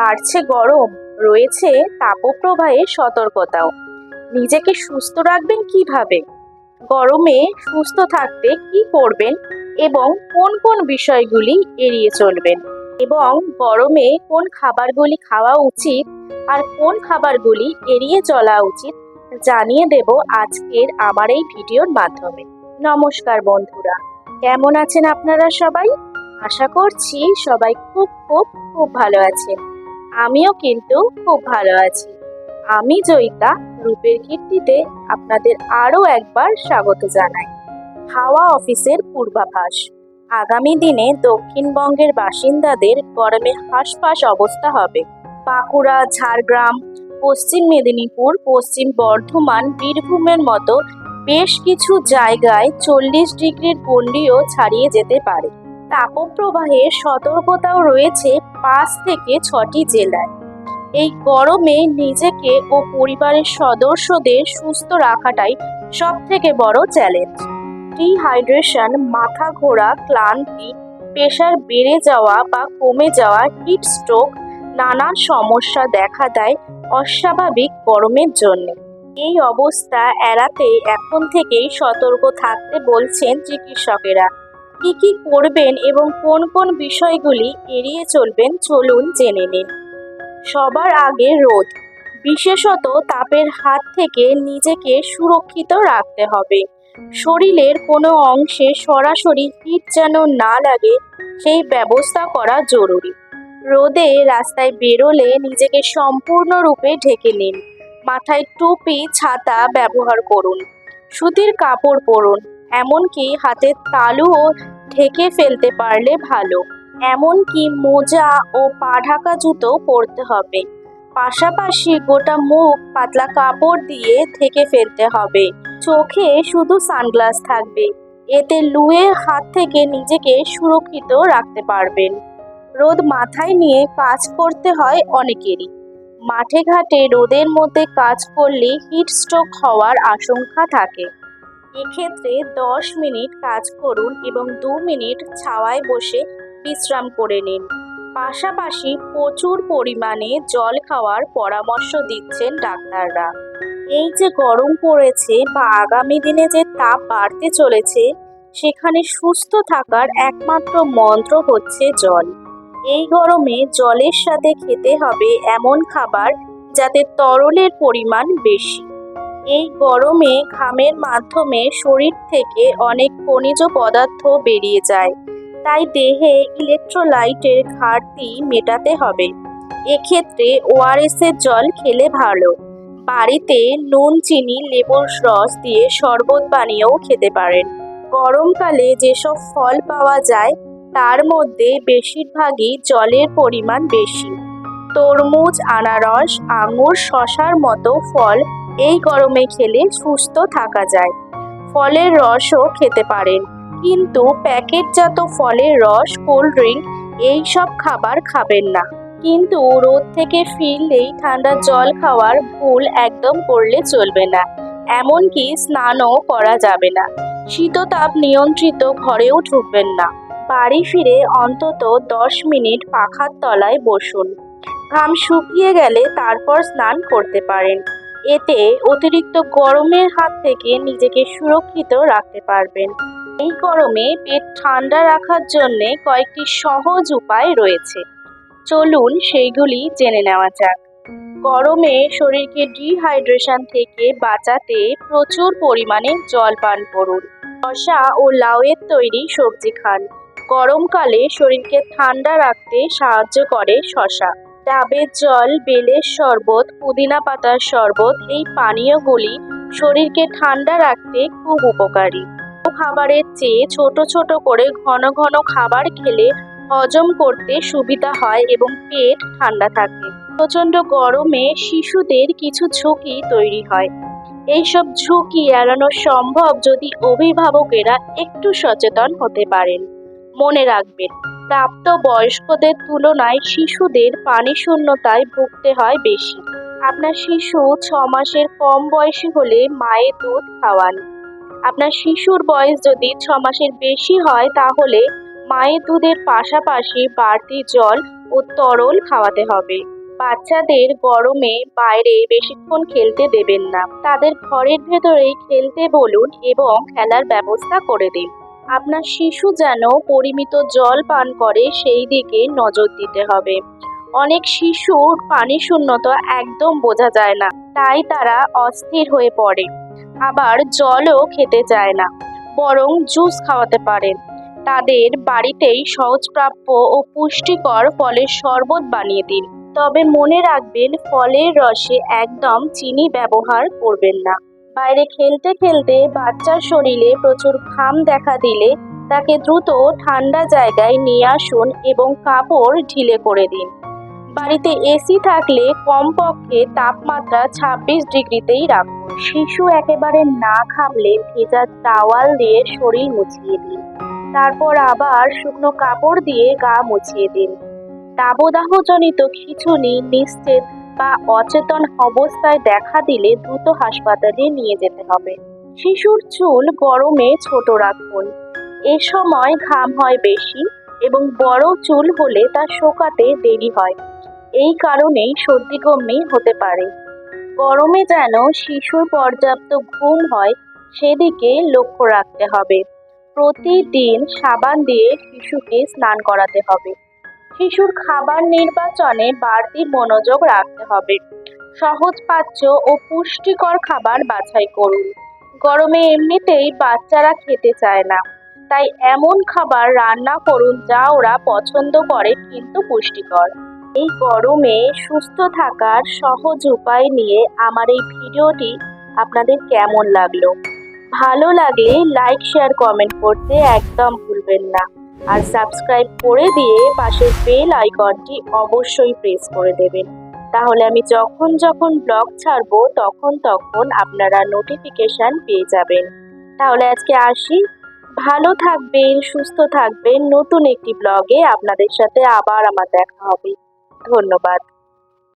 বাড়ছে গরম, রয়েছে তাপপ্রবাহের সতর্কতাও। নিজেকে সুস্থ রাখবেন কীভাবে? গরমে সুস্থ থাকতে কি করবেন এবং কোন কোন বিষয়গুলি এড়িয়ে চলবেন? এবং গরমে কোন খাবারগুলি খাওয়া উচিত আর কোন খাবারগুলি এড়িয়ে চলা উচিত জানিয়ে দেব আজকের আমার এই ভিডিওর মাধ্যমে। নমস্কার বন্ধুরা, কেমন আছেন আপনারা সবাই? আশা করছি সবাই খুব খুব খুব ভালো আছেন। আমিও কিন্তু খুব ভালো আছি। আমি জয়িতা, রূপের কীর্তিতে আপনাদের আরও একবার স্বাগত জানাই। হাওয়া অফিসের পূর্বাভাস। আগামী দিনে দক্ষিণবঙ্গের বাসিন্দাদের গরমে হাঁসফাঁস অবস্থা হবে। বাঁকুড়া, ঝাড়গ্রাম, পশ্চিম মেদিনীপুর, পশ্চিম বর্ধমান, বীরভূমের মতো বেশ কিছু জায়গায় চল্লিশ ডিগ্রির গণ্ডিও ছাড়িয়ে যেতে পারে। তাপপ্রবাহের সতর্কতাও রয়েছে পাঁচ থেকে ছটি জেলায়। এই গরমে নিজেকে ও পরিবারের সদস্যদের সুস্থ রাখাটাই সব থেকে বড় চ্যালেঞ্জ ডিহাইড্রেশন মাথা ঘোরা, ক্লান্তি, প্রেশার বেড়ে যাওয়া বা কমে যাওয়া হিট স্ট্রোক নানান সমস্যা দেখা দেয় অস্বাভাবিক গরমের জন্য। এই অবস্থা এড়াতে এখন থেকেই সতর্ক থাকতে বলছেন চিকিৎসকেরা। কি কি করবেন এবং কোন কোন বিষয়গুলি এড়িয়ে চলবেন চলুন জেনে নিন। সবার আগে রোদ। বিশেষত তাপের হাত থেকে নিজেকে সুরক্ষিত রাখতে হবে। শরীরের কোনো অংশে সরাসরি হিট যেন না লাগে, সেই ব্যবস্থা করা জরুরি। রোদে রাস্তায় বেরোলে নিজেকে সম্পূর্ণরূপে ঢেকে নিন। মাথায় টুপি, ছাতা ব্যবহার করুন। সুতির কাপড় পরুন, এমনকি হাতের তালুও ঢেকে ফেলতে পারলে ভালো। এমনকি মোজা ও পা ঢাকা জুতো পরতে হবে। পাশাপাশি গোটা মুখ পাতলা কাপড় দিয়ে ঢেকে ফেলতে হবে। চোখে শুধু সানগ্লাস থাকবে। এতে লুয়ের হাত থেকে নিজেকে সুরক্ষিত রাখতে পারবেন। রোদ মাথায় নিয়ে কাজ করতে হয় অনেকেরই। মাঠে ঘাটে রোদের মধ্যে কাজ করলে হিট স্ট্রোক হওয়ার আশঙ্কা থাকে। এক্ষেত্রে দশ মিনিট কাজ করুন এবং দু মিনিট ছাওয়ায় বসে বিশ্রাম করে নিন। পাশাপাশি প্রচুর পরিমাণে জল খাওয়ার পরামর্শ দিচ্ছেন ডাক্তাররা। এই যে গরম পড়েছে বা আগামী দিনে যে তাপ বাড়তে চলেছে, সেখানে সুস্থ থাকার একমাত্র মন্ত্র হচ্ছে জল। এই গরমে জলের সাথে খেতে হবে এমন খাবার যাতে তরলের পরিমাণ বেশি। এই গরমে ঘামের মাধ্যমে শরীর থেকে অনেক খনিজ পদার্থ বেরিয়ে যায়। তাই দেহে ইলেকট্রোলাইটের ঘাটতি মেটাতে হবে। এক্ষেত্রে ওআরএস এর জল খেলে ভালো। বাড়িতে নুন, চিনি, লেবুর রস দিয়ে শরবত বানিয়েও খেতে পারেন। গরমকালে যেসব ফল পাওয়া যায়, তার মধ্যে বেশিরভাগই জলের পরিমাণ বেশি। তরমুজ, আনারস, আঙুর, শশার মতো ফল এই গরমে খেলে সুস্থ থাকা যায়। ফলের রসও খেতে পারেন। কিন্তু প্যাকেটজাত ফলের রস, কোল্ড ড্রিঙ্ক এই সব খাবার খাবেন না। কিন্তু রোদ থেকে ফিরলেই ঠান্ডা জল খাওয়ার ভুল একদম করলে চলবে না। এমনকি স্নানও করা যাবে না। শীততাপ নিয়ন্ত্রিত ঘরেও ঢুকবেন না। বাড়ি ফিরে অন্তত দশ মিনিট পাখার তলায় বসুন। ঘাম শুকিয়ে গেলে তারপর স্নান করতে পারেন। এতে অতিরিক্ত গরমের হাত থেকে নিজেকে সুরক্ষিত রাখতে পারবেন। এই গরমে পেট ঠান্ডা রাখার জন্যে কয়েকটি সহজ উপায় রয়েছে। চলুন সেইগুলি জেনে নেওয়া যাক। গরমে শরীরকে ডিহাইড্রেশন থেকে বাঁচাতে প্রচুর পরিমাণে জল পান করুন। শশা ও লাউয়ের তৈরি সবজি খান। গরমকালে শরীরকে ঠান্ডা রাখতে সাহায্য করে শশা ডাবের জল, বেলের শরবত, পুদিনা পাতার শরবত, এই পানীয়গুলি শরীরকে ঠান্ডা রাখতে খুব উপকারী। খাবারের চেয়ে ছোট ছোট করে ঘন ঘন খাবার খেলে হজম করতে সুবিধা হয় এবং পেট ঠান্ডা থাকে। প্রচণ্ড গরমে শিশুদের কিছু ঝুঁকি তৈরি হয়। এইসব ঝুঁকি এড়ানো সম্ভব যদি অভিভাবকেরা একটু সচেতন হতে পারেন। মনে রাখবেন প্রাপ্ত বয়স্কদের তুলনায় শিশুদের পানি শূন্যতায় ভুগতে হয় বেশি। আপনার শিশু ছ মাসের কম বয়সী হলে মায়ের দুধ খাওয়ান। আপনার শিশুর বয়স যদি ছ মাসের বেশি হয়, তাহলে মায়ের দুধের পাশাপাশি বাড়তি জল ও তরল খাওয়াতে হবে। বাচ্চাদের গরমে বাইরে বেশিক্ষণ খেলতে দেবেন না। তাদের ঘরের ভেতরেই খেলতে বলুন এবং খেলার ব্যবস্থা করে দিন। আপনার শিশু যেন পরিমিত জল পান করে, সেই দিকে নজর দিতে হবে। অনেক শিশুর পানি শূন্যতা একদম বোঝা যায় না, তাই তারা অস্থির হয়ে পড়ে। আবার জলও খেতে চায় না, বরং জুস খাওয়াতে পারেন। তাদের বাড়িতেই সহজপ্রাপ্য ও পুষ্টিকর ফলের শরবত বানিয়ে দিন। তবে মনে রাখবেন, ফলের রসে একদম চিনি ব্যবহার করবেন না। বাইরে খেলতে খেলতে বাচ্চার শরীরে প্রচুর ঘাম দেখা দিলে তাকে দ্রুত ঠান্ডা জায়গায় নিয়ে আসুন এবং কাপড় ঢিলে করে দিন। বাড়িতে এসি থাকলে কমপক্ষে তাপমাত্রা ছাব্বিশ ডিগ্রিতেই রাখুন। শিশু একেবারে না ঘামলে ভেজা টাওয়াল দিয়ে শরীর মুছিয়ে দিন। তারপর আবার শুকনো কাপড় দিয়ে গা মুছিয়ে দিন। দাবদাহজনিত খিচুনি নিশ্চিত বা অচেতন অবস্থায় দেখা দিলে দ্রুত হাসপাতালে নিয়ে যেতে হবে। শিশুর চুল গরমে ছোট রাখুন। এ সময় ঘাম হয় বেশি এবং বড় চুল হলে তা শোকাতে দেরি হয়। এই কারণেই সর্দি গম্মি হতে পারে। গরমে যেন শিশুর পর্যাপ্ত ঘুম হয়, সেদিকে লক্ষ্য রাখতে হবে। প্রতিদিন সাবান দিয়ে শিশুকে স্নান করাতে হবে। শিশুর খাবার নির্বাচনে বাড়তি মনোযোগ রাখতে হবে। সহজ পাচ্য ও পুষ্টিকর খাবার বাছাই করুন। গরমে এমনিতেই বাচ্চারা খেতে চায় না। তাই এমন খাবার রান্না করুন যা ওরা পছন্দ করে কিন্তু পুষ্টিকর। এই গরমে সুস্থ থাকার সহজ উপায় নিয়ে আমার এই ভিডিওটি আপনাদের কেমন লাগল? ভালো লাগলে লাইক, শেয়ার, কমেন্ট করতে একদম ভুলবেন না। আর সাবস্ক্রাইব করে দিয়ে পাশের বেল আইকনটি অবশ্যই প্রেস করে দেবেন। তাহলে আমি যখন যখন ব্লগ ছাড়বো, তখন তখন আপনারা নোটিফিকেশান পেয়ে যাবেন। তাহলে আজকে আসি। ভালো থাকবেন, সুস্থ থাকবেন। নতুন একটি ব্লগে আপনাদের সাথে আবার আমার দেখা হবে। ধন্যবাদ।